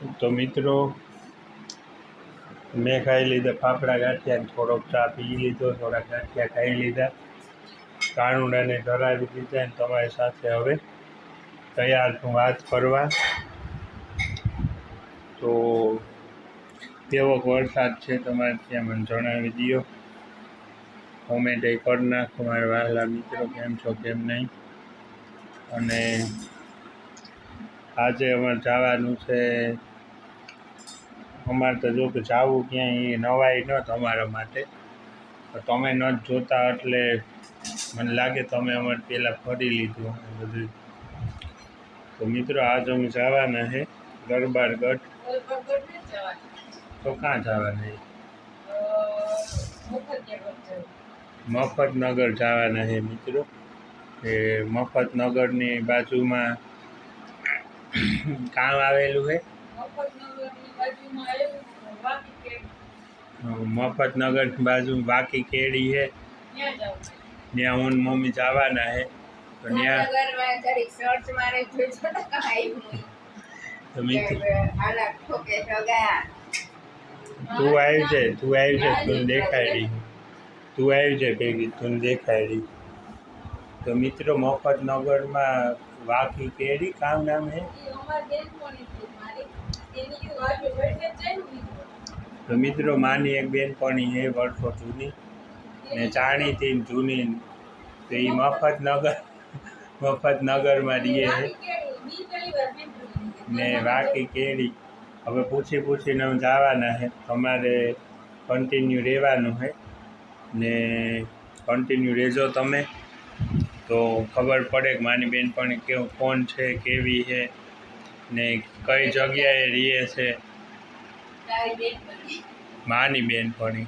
તો મિત્રો, મેં ખાઈ લીધા ફાફડા ગાંઠિયા થોડોક ચા પી લીધો થોડા ગાંઠિયા ખાઈ લીધા. કાણુડાને ધરાવી દીધા અને તમારી સાથે હવે તૈયાર છું વાત કરવા. તો કેવો વરસાદ છે તમારે ત્યાં મને જણાવી દો. કોમેન્ટ એ કરી નાખો મારા વહાલા મિત્રો, કેમ છો, કેમ નહીં? અને આજે અમારે જવાનું છે અમારે તો જો કે જવું ક્યાંય નવાઈ ન તમારા માટે. તમે ન જોતા એટલે મને લાગે તમે અમારે પહેલાં ફરી લીધું એ બધું. તો મિત્રો, આજ અમે જવાના છે ગરબારગઢ તો ક્યાં જવાના મફતનગર જવાના છે મિત્રો. એ મફતનગરની બાજુમાં કામ આવેલું છે મફતનગર બાજુ બાકી કેડી છે. ત્યાં હું ને મમ્મી જવાના છે. તો ત્યાં તો મિત્રો તું આવી જાય તું આવી જાય તું દેખાડી. તું આવી જાય ભેગી તું દેખાડી. તો મિત્રો મફતનગરમાં વાકી કેડી કામ નામ છે તો મિત્રો, માની એક બેનપણી એ વર્ષો જૂની ને જાણીતી જૂની તો એ મફતનગર, મફતનગરમાં રહીએ ને વાકી કેરી. હવે પૂછી પૂછીને જવાના છે તમારે કન્ટિન્યુ રહેવાનું છે ને કન્ટિન્યુ રહેજો તમે. તો ખબર પડે કે માની બેનપણી કેવું, કોણ છે, કેવી છે ને કઈ જગ્યાએ રહીએ છે? માની બેનપણી.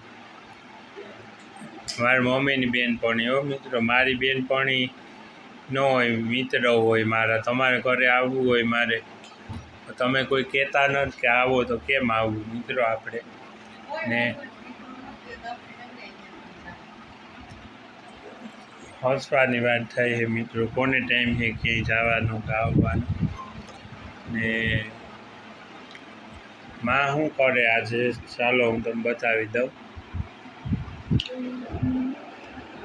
મારી મમ્મીની બેનપણી હો મિત્રો. મારી બેનપણી ન હોય, મિત્ર હોય મારા. તમારે ઘરે આવવું હોય મારે. તમે કોઈ કહેતા નથી કે આવો તો કેમ આવવું મિત્રો આપણે. ને હસવાની વાત થઈ છે મિત્રો. કોને ટાઈમ છે ક્યાંય જવાનું કે આવવાનું? ને માં શું કરે આજે? ચાલો, હું તમને બતાવી દઉં.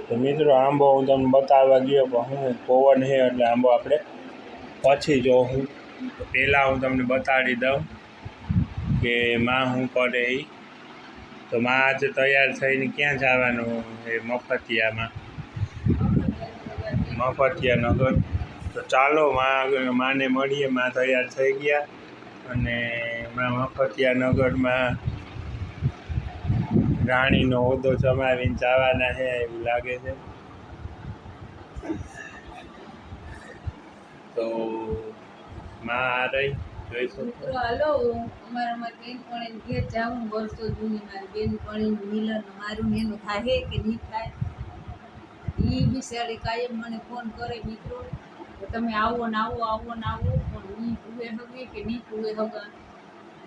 તો મિત્રો, આંબો હું તમને બતાવવા ગયો, પણ હું પવન છે એટલે આંબો આપણે પછી જો હું પહેલાં હું તમને બતાડી દઉં કે માં શું કરે એ તો માં આજે તૈયાર થઈને ક્યાં જવાનું એ મફતિયામાં. મફતિયા નગર. તો ચાલો, માં માને મળીએ. માં તૈયાર થઈ ગયા. અને હમણાં મફતિયા નગરમાં રાણીનો હોદ્દો જમાવીને જવાના છે, એવું લાગે છે. તો માં આ રહી. હાલો. અમારા મારી બેનપણી ઘેર જાઉં. વર્ષો જૂની મારી બેનપણી મિલન મારું એનું થાય કે નહીં થાય એ બિચારી કાયમ મને ફોન કરે, મિત્રો કે તમે આવો ને આવો આવો ને આવો, પણ હું પૂવે હગે કે નહીં પૂવે હગા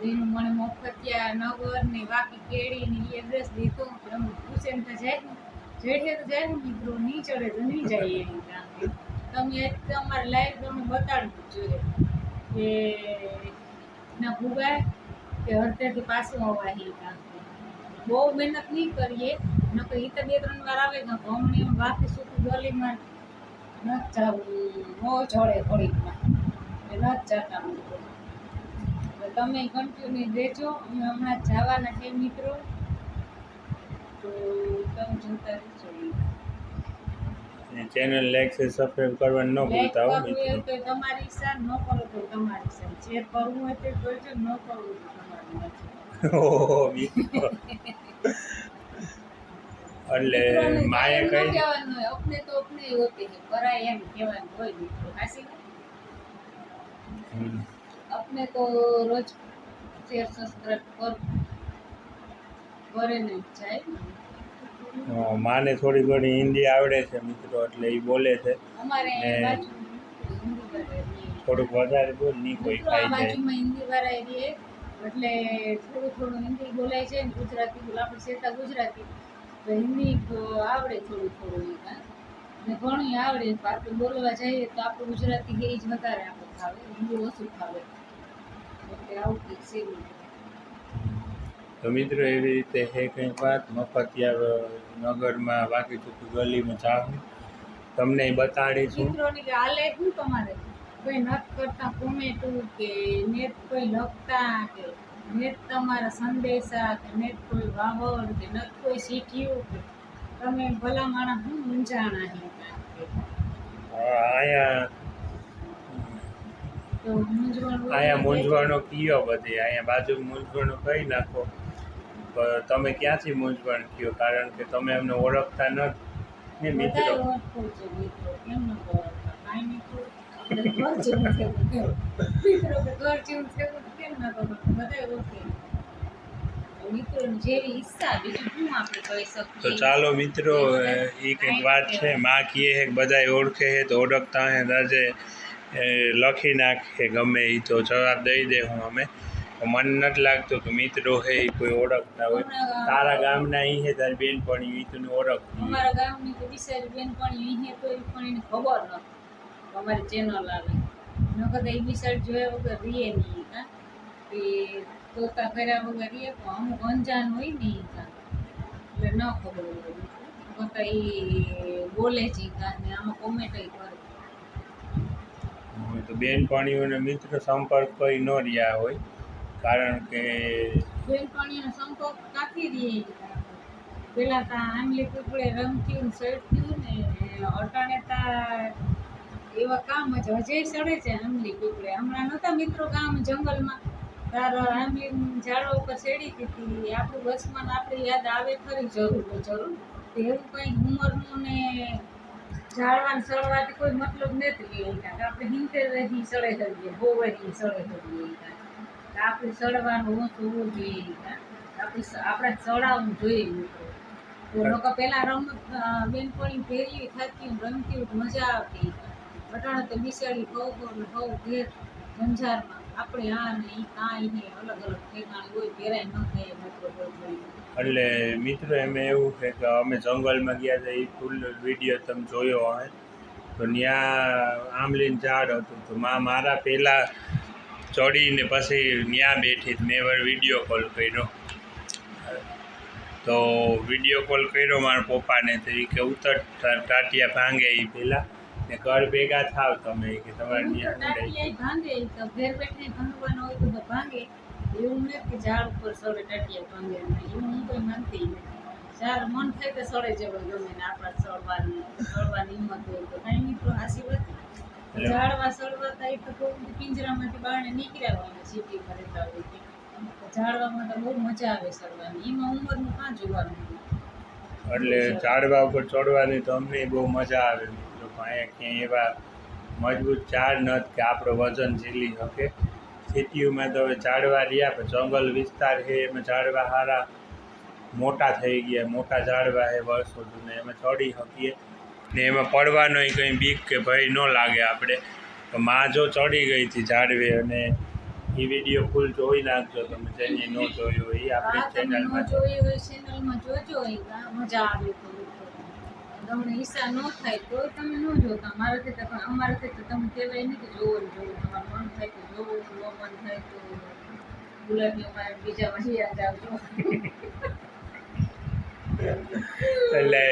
એનું મને મફતિયા નગર ને બાકી કેળી ને એડ્રેસ દીધો એમ પૂછે ને તો જાય જેઠે તો જાય ને મિત્રો નહીં ચડે તો નહીં જાય એની તમે તમારે લાઈવ તમને બતાડવું જોઈએ કે ના ભૂગાય કે હરતેથી પાછું અવાહી બહુ મહેનત નહીં કરીએ, નકર એ તો બે ત્રણ વાર આવે ને ગમણી બાકી સુખું ગલીમાં ન જવું નો જડે ઘડીકમાં એટલે ન જતા મિત્રો તમે કન્ટિન્યુ દેજો. અમે હમણાં જવાના છે મિત્રો. તો તમે જોતા રહેજો ચેનલ લાઈક છે સબસ્ક્રાઇબ કરવાનું ન ભૂલતા હો મિત્રો. તો તમારી ઈચ્છા ન કરો તો તમારી ઈચ્છા. જે કરવું હોય તે કરજો ન કરવું તો તમારી ઓહો મિત્રો. એટલે માએ કહી કઈ કહેવાનું હોય, અપને તો અપને ही होते हैं પરાય એમ કહેવાનું હોય મિત્રો હાસી વાત? હમ. અપને તો રોજ શેર સબસ્ક્રાઇબ કર કરે ને જાય અ, માને થોડી ઘણી હિન્દી આવડે છે મિત્રો એટલે એ બોલે છે અમારે ને બાજુ હિન્દી વાળા રહે. થોડુંક વધારે બોલ નહીં કોઈ મિત્રો આ ખાઈ જાય બાજુમાં હિન્દી વાળા રહે એટલે થોડું થોડું હિન્દી બોલાય છે ને ગુજરાતી બોલ આપણે શેતા ગુજરાતી તો હિન્દી તો આવડે થોડું થોડું ઈ કાં. ને ઘણું આવડે આપણે બોલવા જઈએ તો આપણું ગુજરાતી એ જ વધારે આપણે ફાવે હિન્દી ઓછું ફાવે. એટલે આવું કંઈક છે. તો મિત્રો એવી રીતે હે કંઈક વાત મફતિયા નગરમાં બાકી ચૂકી ગલીમાં જાવ તમને બતાડીશું મિત્રોની હાલે શું તમારે? કોઈ નત કરતા કોમેટું કે નેટ કોઈ લખતા કે નેટ તમારા સંદેશા કે નેટ કોઈ વાવડ કે નત કોઈ શીખ્યું કે તમે ભલા માણસ શું મૂંઝાણા અહીંયા અહીંયા મૂંઝવણો કયો બધી અહીંયા બાજુ મૂંઝવણો કહી નાખો? તમે ક્યાંથી મૂંઝવણ કયો કારણ કે તમે એમને ઓળખતા નથી ને મિત્રો. ઘર જેવું થયું. ઘર જેવું થયું કેમ ન ખબર ઓળખે. મિત્રોની જેવી ઈચ્છા બીજું શું આપણે કહી તો ચાલો મિત્રો એ કંઈક વાત છે માં કીએ હે કે બધા ઓળખે છે તો ઓળખતા હે દાજે લખી નાખે ગમે એ તો જવાબ દઈ દે હું અમે. તો મને નથી લાગતું કે મિત્રો હે એ કોઈ ઓળખતા હોય. તારા ગામના અહીં હે તારી બેનપણી ઈ તને ઓળખતી હોય. અમારા ગામની તો બિચારી બેન પણ અહીં તો એ પણ એને ખબર નથી. અમારી ચેનલ આવે. નકર કદાચ એ બિચારી જોયા વગર રીએ નહીં. હા એ તોતા કર્યા વગર તો અમુક અંજાન હોય ને એ કાં એટલે ન ખબર હોય. કદાચ એ બોલે છે ઈ કાં ને આમાં કોમેન્ટ કરે. તો બેનપણીઓને મિત્ર સંપર્ક કરી ન રહ્યા હોય કારણ કે બેનપણીઓનો સંપર્ક કાથી રહે પેલા તા આંબલી કુકડે રમક્યું ને સડતી ને અટાણે તા એવા કામ જ હજે સડે છે આંબલી કુકડે. હમણાં નહોતા મિત્રો ગામ જંગલમાં? તાર આંબલી ઝાડો ઉપર ચડી હતી. આપણું બસમાં આપણે યાદ આવે ખરી જરૂર જરૂર. એવું કંઈ ઉંમરનું ને ઝાડવાને સળવાથી કોઈ મતલબ નથી કારણ આપણે હિંતે રહી સળે કરીએ હોવે રહી સળે કરીએ આપણે સડવાનું ઓછું હોવું જોઈએ. આપણે આપણે સડાવવું જોઈએ લોકો. પહેલા રમત બેનપણી ભેરી થતી રમતી મજા આવતી અટાણે તો બિસાડી કહું કહું ઘેર, ઝંઝારમાં. આપણે આ ને કાંઈ ને અલગ અલગ ઠેકાણે હોય, પહેરાય ન થાય એટલે મિત્રો, એમાં એવું છે કે અમે જંગલમાં ગયા હતા, એ ફૂલ વીડિયો તમે જોયો હોય. તો ત્યાં આંબલીન ઝાડ હતું. તો માં મારા પહેલાં ચડીને પછી ત્યાં બેઠી મેં વીડિયો કોલ કર્યો. તો વીડિયો કોલ કર્યો મારા પપ્પાને તો એ કે ઉતર તાર ટાટિયા ભાંગે એ પહેલાં. ને ઘર ભેગા થાવ તમે કે તમારે ટાટિયા ભાંગે તો ઘેર બેઠે ભાંગવાનું હોય તો ભાંગે. એવું નથી કે ઝાડ ઉપર સડે ટાટિયા ભાંગે એવું હું કોઈ માનતી નથી. ઝાડ મન થાય તો સડે જવાય ગમે ને આપણા સડવાની સડવાની હિંમત હોય તો. કાંઈ મિત્રો આશી વાત એટલે- ઝાડવા સડવા થાય તો કોઈ પિંજરામાંથી બહાર નીકળ્યા હોય સિટીમાં રહેતા હોય ઝાડવામાં તો બહુ મજા આવે સડવાની એમાં ઉંમરનું કાં જોવાનું એટલે ઝાડવા ઉપર ચડવાની તો અમને બહુ મજા આવે. પણ અહીંયા ક્યાંય એવા મજબૂત ઝાડ નથી કે આપણો વજન ઝીલી શકે. સિટીઓમાં તો હવે ઝાડવા રહ્યા પણ જંગલ વિસ્તાર છે એમાં ઝાડવા સારા મોટા થઈ ગયા મોટા ઝાડવા છે વર્ષો જૂને એમાં ચડી શકીએ. ને એમાં પડવાનો કંઈ બીક કે ભય ન લાગે આપણે. તો માં જો ચડી ગઈ હતી ઝાડવે અને એ વીડિયો ફૂલ જોઈ નાખજો તમે જેને ન જોયો હોય એ આપણી ચેનલમાં જોઈ હોય ચેનલમાં જોજો મજા આવે તમને ઈચ્છા ન થાય તો તમે ન જોતા મારાથી તો અમારાથી તો તમે કહેવાય નહીં કે જોવો જોવો. તમારું મન થાય તો જોવો ન મન થાય તો ગુલાબી અમારે બીજા વહી આવજો. એટલે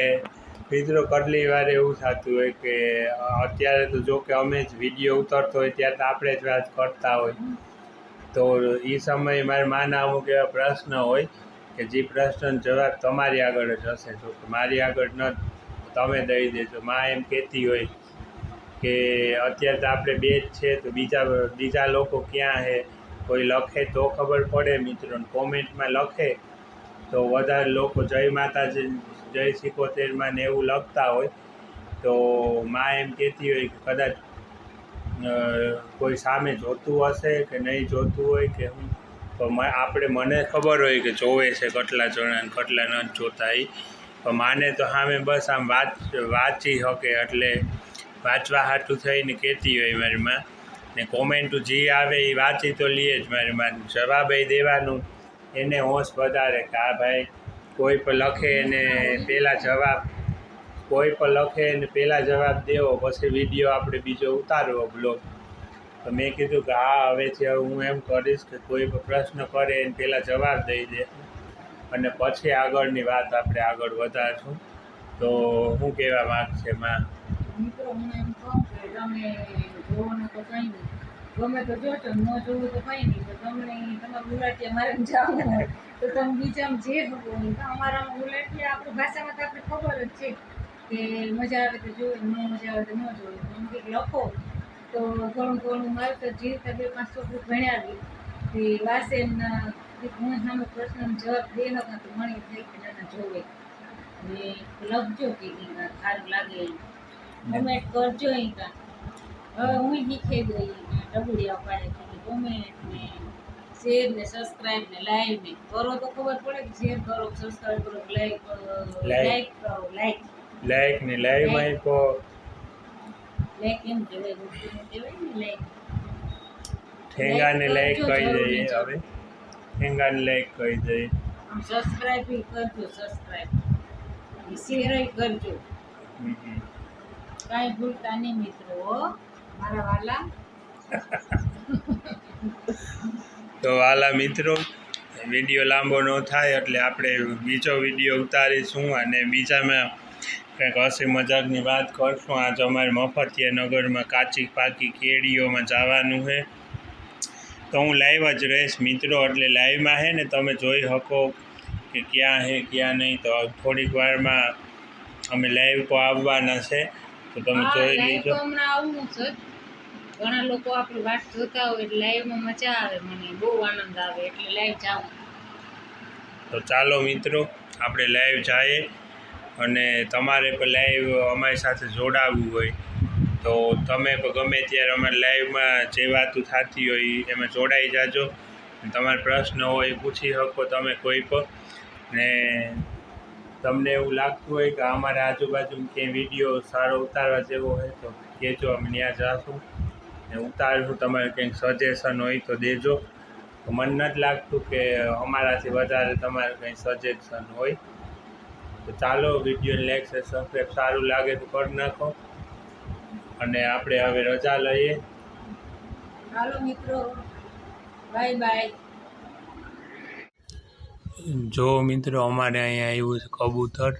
મિત્રો કેટલી વાર એવું થતું હોય કે અત્યારે તો જો કે અમે જ વીડિયો ઉતરતો હોય, ત્યારે તો આપણે જ વાત કરતા હોય. તો એ સમયે મારા માના અમુક એવા પ્રશ્ન હોય કે જે પ્રશ્નનો જવાબ તમારી આગળ જ હશે. જો કે મારી આગળ ન તમે દઈ દેજો. માં એમ કહેતી હોય કે અત્યારે તો આપણે બે જ છે, તો બીજા બીજા લોકો ક્યાં છે કોઈ લખે તો ખબર પડે મિત્રોને. કોમેન્ટમાં લખે તો વધારે લોકો જય માતાજી, જય સિકોતેરમાં ને એવું લખતા હોય. તો માં એમ કહેતી હોય કે કદાચ કોઈ સામે જોતું હશે કે નહીં જોતું હોય કે હું, તો આપણે મને ખબર હોય કે જોવે છે, કેટલા જણા કેટલા નથી જોતા એ પણ માને તો સામે બસ આમ વાત, વાંચી શકે એટલે વાંચવા હાટું થઈને કહેતી હોય મારી માં. ને કોમેન્ટ જે આવે એ વાંચી તો લઈએ જ મારી માં. જવાબ એ દેવાનું. એને હોશ વધારે કે આ ભાઈ કોઈ પણ લખે એને પહેલાં જવાબ, કોઈ પણ લખે એને પહેલાં જવાબ દેવો, પછી વીડિયો આપણે બીજો ઉતારવો બ્લોગ તો મેં કીધું કે હા, હવેથી હવે હું એમ કરીશ કે કોઈ પણ પ્રશ્ન કરે એને પહેલાં જવાબ દઈ દે. અને પછી આગળની વાત આપણે આગળ વધારશું. તો શું કહેવા માગશે માં? મિત્રો, હું એમ કહું કે તમે જોવાનું તો કંઈ નહીં. ગમે તો જોજો ન જોવું તો કંઈ નહીં. તો તમને તમારે ગુલાટિયા મારે જવું હોય. તો તમે બીજામાં જે ખબર તો અમારામાં ગુલાટિયા આપણી ભાષામાં તો આપણે ખબર જ છે કે મજા આવે તો જોવે, ન મજા આવે તો ન જોવે. એમ કંઈક લખો. તો ઘણું ઘણું મારે તો જે બે પાંચ છોકરું ભણ્યા તે વાસે હું સામે પ્રશ્નનો જવાબ દે નકા તો મણી થઈ કે ના ના જોવે. ને લખજો કે ઈ સારું લાગે કોમેન્ટ કરજો ઈ કાં હવે હું શીખી ગઈ ડબુડિયા પાડે કે કોમેન્ટ ને શેર ને સબસ્ક્રાઇબ ને લાઈવ ને કરો તો ખબર પડે કે શેર કરો સબસ્ક્રાઇબ કરો લાઈક કરો. લાઈક કરો લાઈક લાઈક ને લાઈવમાં કો લાઈક એમ કહેવાય કહેવાય ને લાઈક ઠેંગાને લાઈક કહી દઈએ હવે. ઠેંગાને લાઈક કહી દઈએ આમ સબસ્ક્રાઇબ બી કરજો સબસ્ક્રાઇબ શેર કરજો. કાંઈ ભૂલતા નહીં મિત્રો મારા વાલા. તો વાલા મિત્રો વીડિયો લાંબો ન થાય એટલે આપણે બીજો વીડિયો ઉતારીશું અને બીજામાં કંઈક હસી મજાકની વાત કરશું. આજ અમારે મફતિયા નગરમાં કાચી પાકી કેડીઓમાં જવાનું છે. તો હું લાઈવ જ રહીશ. મિત્રો એટલે લાઈવમાં છે ને તમે જોઈ શકો કે ક્યાં છે ક્યાં નહીં. તો થોડીક વારમાં અમે લાઈવ તો આવવાના છે. તો તમે જોઈ લેજો આવવું છે. ઘણા લોકો આપણી વાત જોતા હોય એટલે લાઈવમાં મજા આવે મને. બહુ આનંદ આવે એટલે લાઈવ જાઉં. તો ચાલો મિત્રો આપણે લાઈવ જઈએ. અને તમારે પણ લાઈવ અમારી સાથે જોડાવવું હોય. તો તમે ગમે ત્યારે અમારી લાઈવમાં જે વાતો થતી હોય એમાં જોડાઈ જાજો. તમારા પ્રશ્ન હોય એ પૂછી શકો તમે કોઈ પણ. ને તમને એવું લાગતું હોય કે અમારા આજુબાજુ ક્યાંય વીડિયો સારો ઉતારવા જેવો હોય તો કહેજો, અમે ત્યાં જાશું. ને ઉતારશું, તમારે કંઈક સજેશન હોય તો દેજો. મને નથી લાગતું કે અમારાથી વધારે તમારે કંઈ સજેશન હોય. તો ચાલો વીડિયો લાઈક છે સબસ્ક્રાઈબ સારું લાગે તો કરી નાખો. અને આપણે હવે રજા લઈએ. હાલો મિત્રો. Bye bye. જો મિત્રો અમારે અહીંયા આવ્યું છે કબૂતર.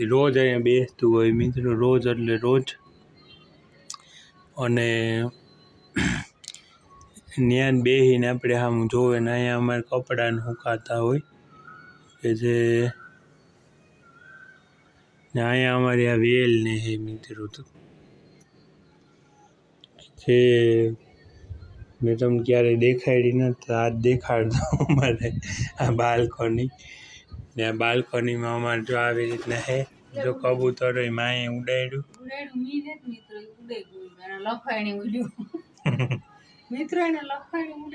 એ રોજ અહીંયા બેસતું હોય મિત્રો રોજ એટલે રોજ. અને ન્યાન બેસીને આપણે આમ જોવે ને અહીંયા અમારે કપડાને સુકાતા હોય. કે જે ને અહીંયા અમારી આ વેલ ને હે મિત્રો. તો જે મેં તમને ક્યારેય દેખાડી નથી આજ દેખાડ દઉં અમારે આ બાલ્કની. ને આ બાલ્કનીમાં અમારે જો આવી રીતના હે જો કબૂતર હોય માએ ઉડાડ્યું. મિત્રો એને લખાણી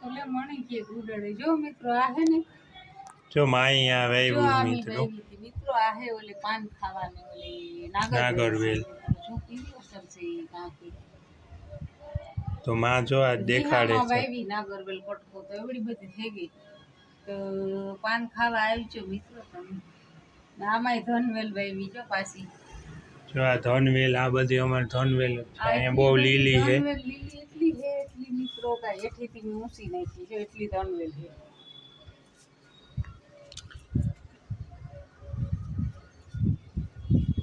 તો લે મને કે ઉડાડે. જો મિત્રો આ હે ને જો મિત્રો. મિત્રો આ હે ઓલી પાન ખાવાની ઓલી નાગરવેલ. જો કેવી અસર છે કાંકી. તો માં જો આ દેખાડે છે. વાવી નાગરવેલ પટકો તો એવડી બધી થઈ ગઈ. તો પાન ખાવા આવી છે મિત્રો તમે. આમાંય ધનવેલ ભાઈ જો પાછી. જો આ ધનવેલ આ બધી અમારે ધનવેલ છે. અહીંયા બહુ લીલી છે. એટલી હે એટલી મિત્રો નાખી છે એટલી ધનવેલ છે.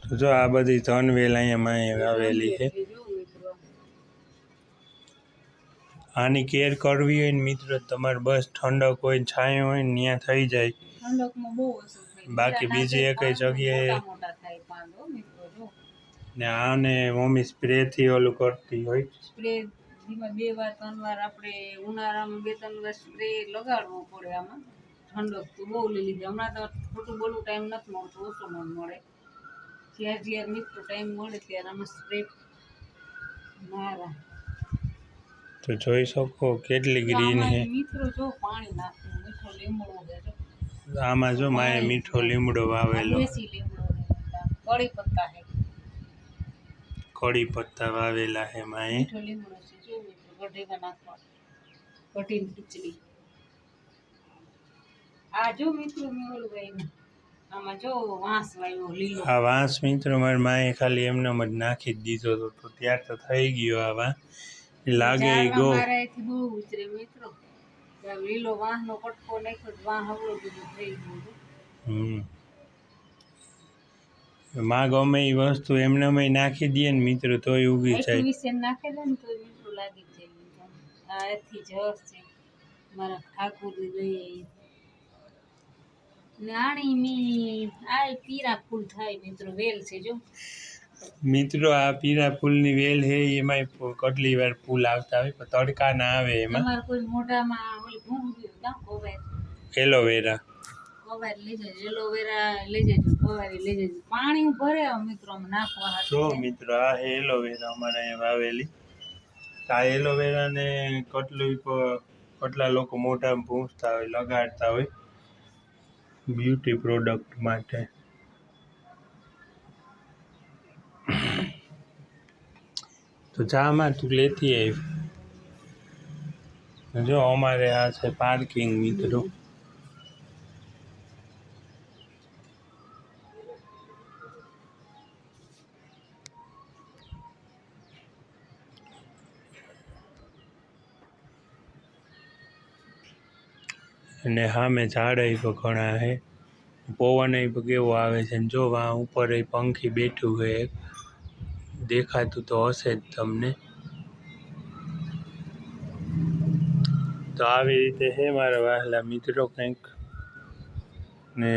તો જો આ બધી ધનવેલ અહીંયા માં આવેલી છે. આની કેર કરવી હોય ને મિત્રો તમારે બસ ઠંડક હોય ને છાંયો હોય ને ત્યાં થઈ જાય. ઠંડકમાં બહુ બાકી બીજી એક જગ્યાએ- મોટા મોટા થાય પાન હો મિત્રો જો. ને આને મમ્મી સ્પ્રેથી ઓલું કરતી હોય. સ્પ્રે ધીમા બે વાર ત્રણ વાર આપણે ઉનાળામાં બે ત્રણ વાર સ્પ્રે લગાડવો પડે આમાં. ઠંડક તો બહુ લઈ લીધી. હમણાં તો ખોટું બોલું ટાઈમ નથી મળતો ઓછો મન મળે. જ્યાં જ્યાં મિત્રો ટાઈમ મળે ત્યારે આમાં સ્પ્રે મારા. તો જોઈ શકો કેટલી ગ્રીન છે. આમાં જો માએ મીઠો લીમડો વાવેલો. કડી પત્તા વાવેલા છે માએ. આ વાંસ મિત્રો મારી માએ ખાલી એમને જ નાખી જ દીધો હતો તો ત્યાર તો થઈ ગયો આ વાં લાગે ગો. મારા બહુ ઉતરે મિત્રો. લીલો વાહનો કટકો નાખ્યો તો વાહ હવળો બધું થઈ ગયું હમ. માં ગમે એ વસ્તુ એમને અમે નાખી દઈએ ને મિત્રો તોય ઉગી જાય વિશે નાખે ને તો મિત્રો લાગી જાય આ એથી જસ છે. મારા ઠાકુરજી દઈએ ઈ. ને મી આ પીરા ફૂલ થાય મિત્રો વેલ છે જો. મિત્રો આ પીરા ફૂલની વેલ હે એમાં કેટલી વાર ફૂલ આવતા હોય પણ તડકા ના આવે એમાં. કોઈ મોઢામાં ઓલી ભૂંગળી કાં કોવાય એલોવેરા કોવાય લઈ જજો એલોવેરા લઈ જજો કોવાય લઈ જજો. પાણી ભરે મિત્રો નાખવા જો મિત્રો આ હે એલોવેરા અમારે અહીંયા વાવેલી. આ એલોવેરાને કેટલું કેટલા લોકો મોઢામાં ભૂંસતા હોય લગાડતા હોય. બ્યુટી પ્રોડક્ટ માટે. તો જામાં તું લેતી આવી જો અમારે આ છે પાર્કિંગ મિત્રો. અને સામે ઝાડ એ ઘણા છે પવન પણ કેવો આવે છે જો વા ઉપર એ પંખી બેઠું એક. દેખાતું તો હશે જ તમને. તો આવી રીતે છે મારા વહાલા મિત્રો કંઈક. ને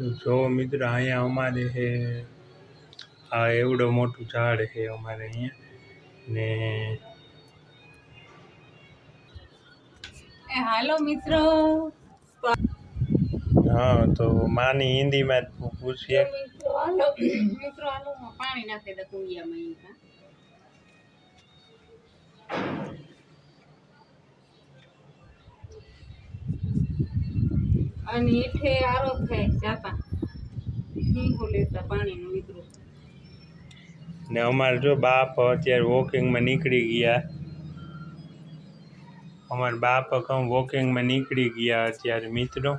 જો મિત્ર અહીંયા અમારે છે આ એવડો મોટું ઝાડ છે અમારે અહીંયા. ને હાલો મિત્રો. હા તો માની હિન્દીમાં પૂછીએ. મિત્રો હાલો. મિત્રો હાલો પાણી નાખી દે કુંડિયામાં અને એઠે આરો થાય જાતા. હિંગો લેતા પાણીનું મિત્રો ને અમારે જો બાપ અત્યારે વોકિંગમાં નીકળી ગયા. અમારા બાપ કમ વોકિંગમાં નીકળી ગયા અત્યારે મિત્રો.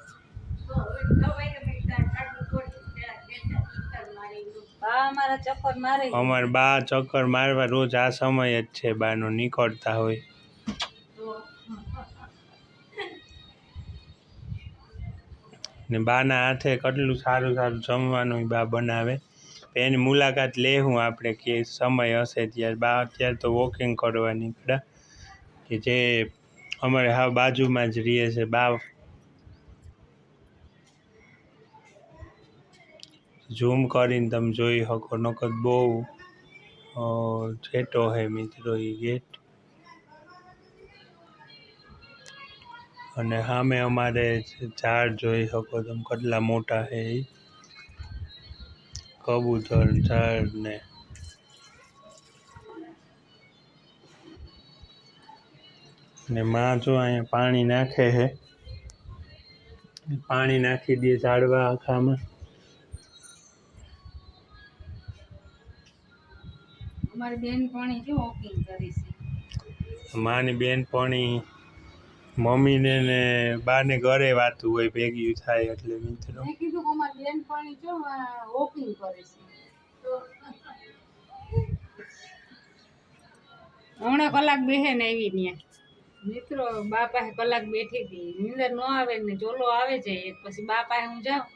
અમારે બા ચક્કર મારવા રોજ આ સમય જ છે બાનો નીકળતા હોય. ને બાના હાથે કેટલું સારું સારું જમવાનું બા બનાવે. એની મુલાકાત લેવું આપણે કે સમય હશે ત્યારે. બા અત્યારે તો વોકિંગ કરવા નીકળ્યા કે જે અમારે હા બાજુમાં જ રહે છે બા. ઝૂમ કરીને તમે જોઈ શકો, નકર બહુ છેટો હે મિત્રો એ ગેટ અને સામે અમારે ઝાડ જોઈ શકો તમે કેટલા મોટા છે એ. કબૂતર ઝાડ ને. ને માં જો અહીંયા પાણી નાખે છે. પાણી નાખી દે ઝાડવા આખામાં. અમારી બેન પાણી જો વોકિંગ કરી છે? માની બેનપણી મમ્મીને ને બાને ઘરે વાતું હોય ભેગી થાય એટલે મિત્રો. મેં કીધું કે અમારી બેન જો વોકિંગ કરે છે. તો હમણાં કલાક બેહે ને આવી ત્યાં મિત્રો બા પાસે કલાક બેઠી હતી. નીંદર ન આવે ને ચોલો આવે છે એક પછી બા પાસે હું જાઉં.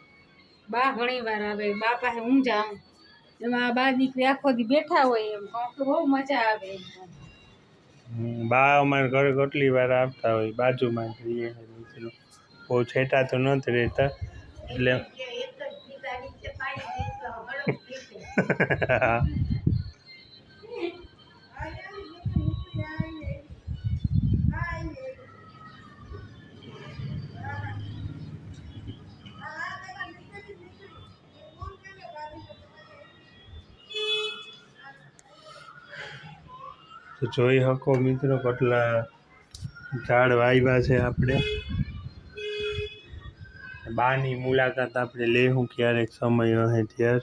બા ઘણી વાર આવે બા પાસે હું જાઉં. એમાં આ બા દીકરી આખો દી બેઠા હોય એમ કહું કે બહુ મજા આવે એમ. બા અમારે ઘરે કેટલી વાર આવતા હોય બાજુમાં બહુ છેટા તો નથી રહેતા. એટલે તો જોઈ શકો મિત્રો કેટલા ઝાડ વાવ્યા છે આપણે. બાની મુલાકાત આપણે લેવું ક્યારેક સમય રહે ત્યાર.